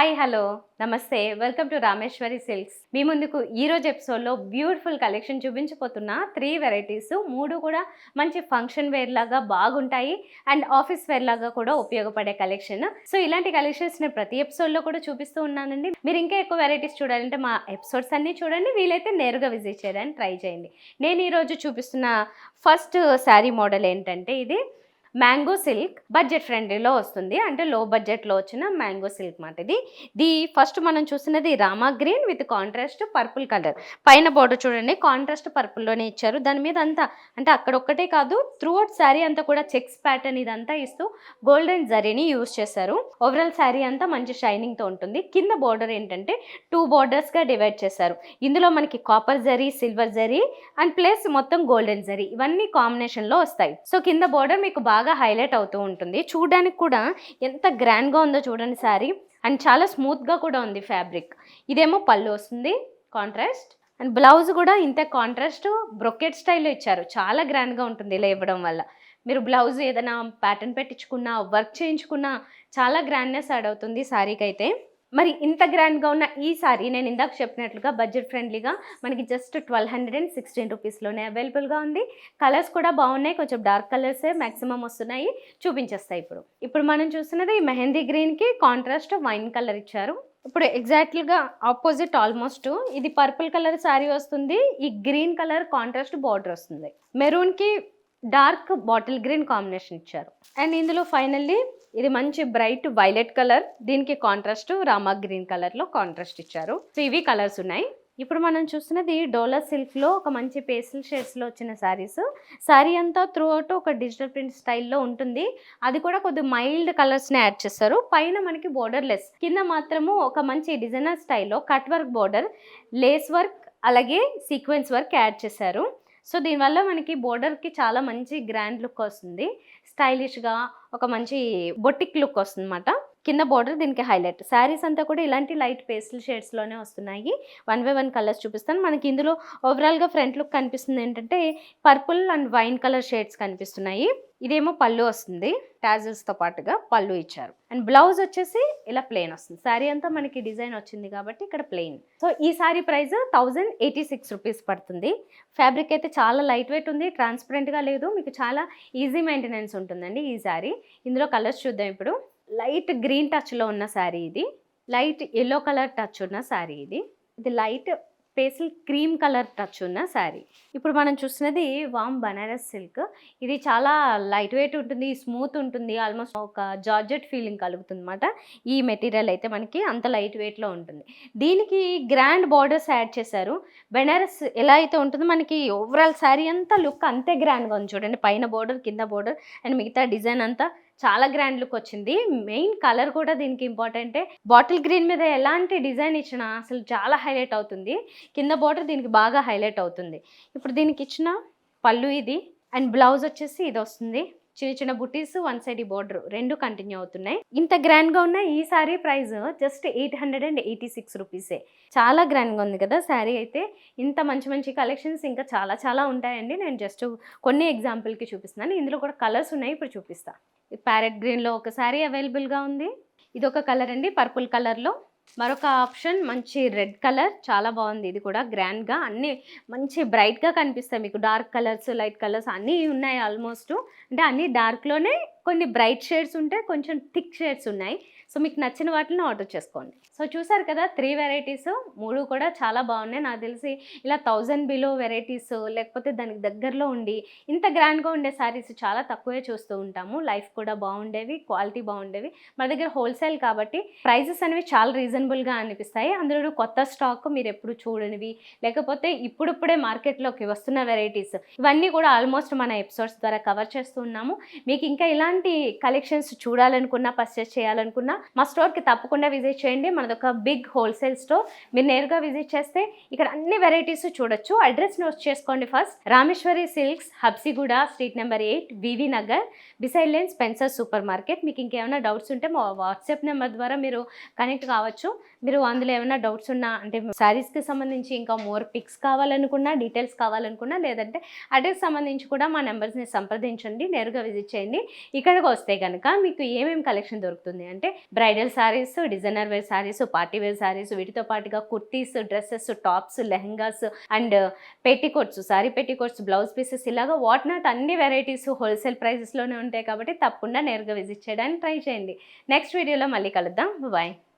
Hi hello. నమస్తే. Welcome to Rameshwari silks. మీ ముందుకు ఈ రోజు ఎపిసోడ్లో బ్యూటిఫుల్ కలెక్షన్ చూపించిపోతున్న త్రీ వెరైటీస్ మూడు కూడా మంచి ఫంక్షన్ వేర్ లాగా బాగుంటాయి. అండ్ ఆఫీస్ వేర్ లాగా కూడా ఉపయోగపడే కలెక్షన్. సో ఇలాంటి కలెక్షన్స్ నేను ప్రతి ఎపిసోడ్లో కూడా చూపిస్తూ ఉన్నానండి. మీరు ఇంకా ఎక్కువ వెరైటీస్ చూడాలంటే మా ఎపిసోడ్స్ అన్నీ చూడండి. వీలైతే నేరుగా విజిట్ చేయడానికి ట్రై చేయండి. నేను ఈరోజు చూపిస్తున్న ఫస్ట్ శారీ మోడల్ ఏంటంటే ఇది. మ్యాంగో సిల్క్ బడ్జెట్ ఫ్రెండ్లీలో వస్తుంది. అంటే లో బడ్జెట్లో వచ్చిన మ్యాంగో సిల్క్ మాట ఇది. ది ఫస్ట్ మనం చూసినది Rama green with contrast purple colour. పైన బోర్డర్ చూడండి. కాంట్రాస్ట్ పర్పుల్లోనే ఇచ్చారు. దాని మీద అంతా అంటే అక్కడ ఒక్కటే కాదు త్రూ అవుట్ శారీ అంతా కూడా చెక్స్ ప్యాటర్న్ ఇదంతా ఇస్తూ గోల్డెన్ జరీని యూస్ చేశారు. ఓవరాల్ శారీ అంతా మంచి షైనింగ్తో ఉంటుంది. కింద బోర్డర్ ఏంటంటే టూ బోర్డర్స్గా డివైడ్ చేశారు. ఇందులో మనకి copper zari silver zari and plus మొత్తం గోల్డెన్ జరీ. ఇవన్నీ కాంబినేషన్లో వస్తాయి. సో కింద బోర్డర్ మీకు బాగా బాగా హైలైట్ అవుతూ ఉంటుంది. చూడడానికి కూడా ఎంత గ్రాండ్గా ఉందో చూడండి శారీ. అండ్ చాలా స్మూత్గా కూడా ఉంది ఫ్యాబ్రిక్. ఇదేమో పళ్ళు వస్తుంది కాంట్రాస్ట్. అండ్ బ్లౌజ్ కూడా ఇంత కాంట్రాస్ట్ బ్రొకెట్ స్టైల్లో ఇచ్చారు. చాలా గ్రాండ్గా ఉంటుంది ఇలా ఇవ్వడం వల్ల. మీరు బ్లౌజ్ ఏదైనా ప్యాటర్న్ పెట్టించుకున్నా వర్క్ చేయించుకున్నా చాలా గ్రాండ్నెస్ యాడ్ అవుతుంది శారీకి అయితే మరి ఇంత గ్రాండ్గా ఉన్న ఈ సారీ నేను ఇందాక చెప్పినట్లుగా బడ్జెట్ ఫ్రెండ్లీగా మనకి just twelve hundred and sixteen రూపీస్లోనే అవైలబుల్గా ఉంది. కలర్స్ కూడా బాగున్నాయి. కొంచెం డార్క్ కలర్సే మ్యాక్సిమం వస్తున్నాయి. చూపించేస్తాయి ఇప్పుడు. ఇప్పుడు మనం చూస్తున్నది ఈ మెహందీ గ్రీన్కి కాంట్రాస్ట్ వైన్ కలర్ ఇచ్చారు. ఇప్పుడు ఎగ్జాక్ట్లీగా ఆపోజిట్ ఆల్మోస్ట్ ఇది పర్పుల్ కలర్ శారీ వస్తుంది. ఈ గ్రీన్ కలర్ కాంట్రాస్ట్ బార్డర్ వస్తుంది. మెరూన్కి డార్క్ బాటిల్ గ్రీన్ కాంబినేషన్ ఇచ్చారు. అండ్ ఇందులో ఫైనల్లీ ఇది మంచి బ్రైట్ వైలెట్ కలర్. దీనికి కాంట్రాస్ట్ రామా గ్రీన్ కలర్లో కాంట్రాస్ట్ ఇచ్చారు. సో ఇవి కలర్స్ ఉన్నాయి. ఇప్పుడు మనం చూస్తున్నది డోలా సిల్క్లో ఒక మంచి పేస్టల్ షేడ్స్లో వచ్చిన శారీస్. శారీ అంతా త్రూ అవుట్ ఒక డిజిటల్ ప్రింట్ స్టైల్లో ఉంటుంది. అది కూడా కొద్ది మైల్డ్ కలర్స్ని యాడ్ చేస్తారు. పైన మనకి బోర్డర్ లెస్ కింద మాత్రము ఒక మంచి డిజైనర్ స్టైల్లో cut work border lace work అలాగే సీక్వెన్స్ వర్క్ యాడ్ చేశారు. సో దీనివల్ల మనకి బోర్డర్కి చాలా మంచి గ్రాండ్ లుక్ వస్తుంది. స్టైలిష్గా ఒక మంచి బొటిక్ లుక్ వస్తుంది అనమాట కింద బోర్డర్ దీనికి హైలైట్ శారీస్ అంతా కూడా ఇలాంటి లైట్ పేస్టల్ షేడ్స్లోనే వస్తున్నాయి. వన్ బై వన్ కలర్స్ చూపిస్తాను. మనకి ఇందులో ఓవరాల్గా ఫ్రంట్ లుక్ కనిపిస్తుంది ఏంటంటే purple and wine colour shades కనిపిస్తున్నాయి. ఇదేమో పళ్ళు వస్తుంది. టాజిల్స్తో పాటుగా పళ్ళు ఇచ్చారు. అండ్ బ్లౌజ్ వచ్చేసి ఇలా ప్లెయిన్ వస్తుంది. శారీ అంతా మనకి డిజైన్ వచ్చింది కాబట్టి ఇక్కడ ప్లెయిన్ సో ఈ sari price thousand eighty six rupees పడుతుంది. ఫ్యాబ్రిక్ అయితే చాలా లైట్ వెయిట్ ఉంది. ట్రాన్స్పరెంట్గా లేదు. మీకు చాలా ఈజీ మెయింటెనెన్స్ ఉంటుందండి ఈ శారీ ఇందులో కలర్స్ చూద్దాం ఇప్పుడు. లైట్ గ్రీన్ టచ్లో ఉన్న శారీ ఇది. లైట్ ఎల్లో కలర్ టచ్ ఉన్న శారీ ఇది. ఇది light pastel cream colour touch ఉన్న శారీ. ఇప్పుడు మనం చూసినది వామ్ బనారస్ సిల్క్. ఇది చాలా లైట్ వెయిట్ ఉంటుంది స్మూత్ ఉంటుంది ఆల్మోస్ట్ ఒక జార్జెట్ ఫీలింగ్ కలుగుతుంది అనమాట ఈ మెటీరియల్ అయితే మనకి అంత లైట్ వెయిట్లో ఉంటుంది. దీనికి గ్రాండ్ బార్డర్స్ యాడ్ చేశారు. బెనారస్ ఎలా అయితే ఉంటుందో మనకి ఓవరాల్ శారీ అంతా లుక్ అంతే గ్రాండ్గా ఉంది చూడండి. పైన బార్డర్ కింద బోర్డర్ అండ్ మిగతా డిజైన్ అంతా చాలా గ్రాండ్ లుక్ వచ్చింది. మెయిన్ కలర్ కూడా దీనికి ఇంపార్టెంటే బాటిల్ గ్రీన్ మీద ఎలాంటి డిజైన్ ఇచ్చినా అసలు చాలా హైలైట్ అవుతుంది. కింద బోర్డర్ దీనికి బాగా హైలైట్ అవుతుంది. ఇప్పుడు దీనికి ఇచ్చిన పళ్ళు ఇది. అండ్ బ్లౌజ్ వచ్చేసి ఇది వస్తుంది. చిన్న చిన్న బుటీస్ వన్ సైడ్ బోర్డర్ రెండు కంటిన్యూ అవుతున్నాయి. ఇంత గ్రాండ్గా ఉన్న ఈ sari price just eight hundred and eighty six రూపీసే చాలా గ్రాండ్గా ఉంది కదా శారీ అయితే. ఇంత మంచి మంచి కలెక్షన్స్ ఇంకా చాలా చాలా ఉంటాయండి. నేను జస్ట్ కొన్ని ఎగ్జాంపుల్కి చూపిస్తున్నాను. ఇందులో కూడా కలర్స్ ఉన్నాయి. ఇప్పుడు చూపిస్తా. ప్యారెట్ గ్రీన్లో ఒక శారీ అవైలబుల్గా ఉంది. ఇది ఒక కలర్ అండి పర్పుల్ కలర్లో మరొక ఆప్షన్ మంచి రెడ్ కలర్. చాలా బాగుంది. ఇది కూడా గ్రాండ్గా అన్నీ మంచి బ్రైట్గా కనిపిస్తాయి. మీకు డార్క్ కలర్స్ లైట్ కలర్స్ అన్నీ ఉన్నాయి ఆల్మోస్ట్. అంటే అన్నీ డార్క్లోనే కొన్ని బ్రైట్ షేడ్స్ ఉంటాయి కొంచెం థిక్ షేడ్స్ ఉన్నాయి. సో మీకు నచ్చిన వాటిని ఆర్డర్ చేసుకోండి. సో చూసారు కదా త్రీ వెరైటీస్ మూడు కూడా చాలా బాగున్నాయి. నాకు తెలిసి ఇలా థౌజండ్ బిలో వెరైటీస్ లేకపోతే దానికి దగ్గరలో ఉండి ఇంత గ్రాండ్గా ఉండే శారీస్ చాలా తక్కువే చూస్తూ ఉంటాము. లైఫ్ కూడా బాగుండేవి క్వాలిటీ బాగుండేవి. మన దగ్గర హోల్సేల్ కాబట్టి ప్రైజెస్ అనేవి చాలా రీజనబుల్గా అనిపిస్తాయి. అందులో కొత్త స్టాక్ మీరు ఎప్పుడు చూడనివి లేకపోతే ఇప్పుడిప్పుడే మార్కెట్లోకి వస్తున్న వెరైటీస్ ఇవన్నీ కూడా ఆల్మోస్ట్ మన ఎపిసోడ్స్ ద్వారా కవర్ చేస్తూ ఉన్నాము. మీకు ఇంకా ఇలాంటి కలెక్షన్స్ చూడాలనుకున్నా పర్చేస్ చేయాలనుకున్నా మా స్టోర్కి తప్పకుండా విజిట్ చేయండి. మనదొక బిగ్ హోల్సేల్ స్టోర్ మీరు నేరుగా విజిట్ చేస్తే ఇక్కడ అన్ని వెరైటీస్ చూడొచ్చు. అడ్రస్ నోట్ చేసుకోండి first Rameshwari silks Habsiguda street number eight V V Nagar beside lane Spencer super market మీకు ఇంకేమైనా డౌట్స్ ఉంటే మా వాట్సాప్ నెంబర్ ద్వారా మీరు కనెక్ట్ కావచ్చు. మీరు అందులో ఏమైనా డౌట్స్ ఉన్నా అంటే శారీస్కి సంబంధించి ఇంకా మోర్ పిక్స్ కావాలనుకున్నా డీటెయిల్స్ కావాలనుకున్నా లేదంటే అడ్రస్ సంబంధించి కూడా మా నెంబర్స్ని సంప్రదించండి. నేరుగా విజిట్ చేయండి. ఇక్కడికి వస్తే కనుక మీకు ఏమేమి కలెక్షన్ దొరుకుతుంది? అంటే bridal sarees designer wear sarees party wear sarees వీటితో పాటుగా kurtis dresses tops lehengas and petticoats saree petticoats blouse pieces ఇలాగా వాట్ నాట్ అన్ని వెరైటీస్ హోల్సేల్ ప్రైజెస్లోనే ఉంటాయి కాబట్టి తప్పకుండా నేరుగా విజిట్ చేయడానికి ట్రై చేయండి. నెక్స్ట్ వీడియోలో మళ్ళీ కలుద్దాం. బాయ్